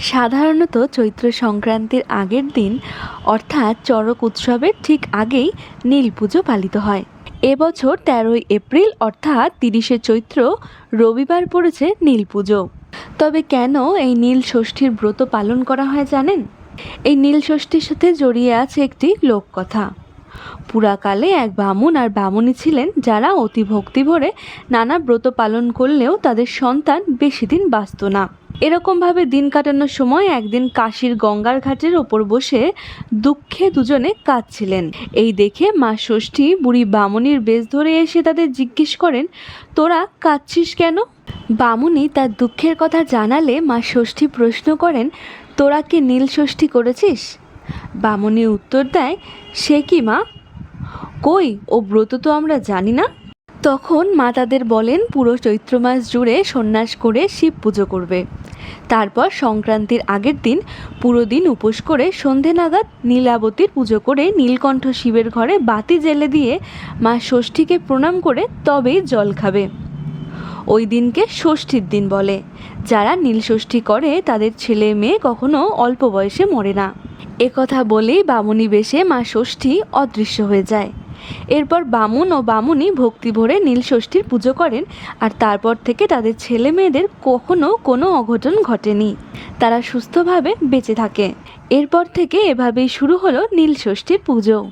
সাধারণত চৈত্র সংক্রান্তির আগের দিন, অর্থাৎ চড়ক উৎসবের ঠিক আগেই নীল পুজো পালিত হয়। এবছর তেরোই এপ্রিল, অর্থাৎ তিরিশে চৈত্র, রবিবার পড়েছে নীল পুজো। তবে কেন এই নীল ষষ্ঠীর ব্রত পালন করা হয় জানেন? এই নীল ষষ্ঠীর সাথে জড়িয়ে আছে একটি লোককথা। পুরাকালে এক বামুন আর বামুনি ছিলেন যারা অতি ভক্তি ভরে নানা ব্রত পালন করলেও তাদের সন্তান বেশি দিন বাঁচত না। এরকমভাবে দিন কাটানোর সময় একদিন কাশীর গঙ্গার ঘাটের ওপর বসে দুঃখে দুজনে কাঁদছিলেন। এই দেখে মা ষষ্ঠী বুড়ি বামুনির বেশ ধরে এসে তাদের জিজ্ঞেস করেন, তোরা কাঁদছিস কেন? বামুনি তার দুঃখের কথা জানালে মা ষষ্ঠী প্রশ্ন করেন, তোরা কি নীল ষষ্ঠী করেছিস? বামুনি উত্তর দেয়, সে কি মা? কই, ও ব্রত তো আমরা জানি না? তখন মা তাদের বলেন, পুরো চৈত্র মাস জুড়ে সন্ন্যাস করে শিব পুজো করবে। তারপর সংক্রান্তির আগের দিন পুরো দিন উপোস করে সন্ধে নাগাদ নীলাবতীর পুজো করে নীলকণ্ঠ শিবের ঘরে বাতি জেলে দিয়ে মা ষষ্ঠীকে প্রণাম করে তবেই জল খাবে। ওই দিনকে ষষ্ঠীর দিন বলে। যারা নীল ষষ্ঠী করে, তাদের ছেলে মেয়ে কখনো অল্প বয়সে মরে না। একথা বলেই বামুনি বেশে মা ষষ্ঠী অদৃশ্য হয়ে যায়। এরপর বামুন ও বামুনি ভক্তি ভরে নীল ষষ্ঠীর পুজো করেন আর তারপর থেকে তাদের ছেলে মেয়েদের কখনো কোনো অঘটন ঘটেনি। তারা সুস্থভাবে বেঁচে থাকে। এরপর থেকে এভাবেই শুরু হলো নীল ষষ্ঠীর পুজো।